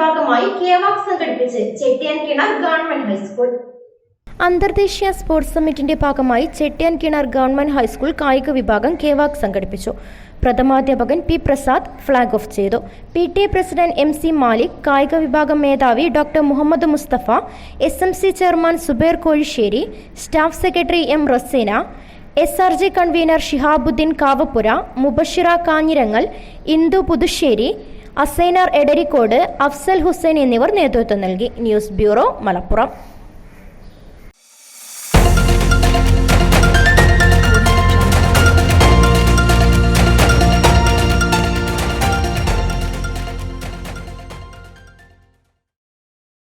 ഭാഗമായി കേവാക് സംഘടിപ്പിച്ച് ചെട്ടിയാൻകിണർ ഗവൺമെന്റ് ഹൈസ്കൂൾ. അന്തർദേശീയ സ്പോർട്സ് സമ്മിറ്റിന്റെ ഭാഗമായി Chettiyan Kinar government high school കായിക വിഭാഗം കേവാക് സംഘടിപ്പിച്ചു. പ്രഥമാധ്യാപകൻ പി പ്രസാദ് ഫ്ളാഗ് ഓഫ് ചെയ്തു. P T A president M C Malik കായിക വിഭാഗം മേധാവി doctor Muhammad Mustafa S M C chairman Zubair Kozhissery staff secretary M Raseena S R G convener Shihabuddin Kavappura Mubashira Kanjirangal Indu Puthussery Assainar Edarikode Afsal Hussain എന്നിവർ നേതൃത്വം നൽകി. News bureau Malappuram.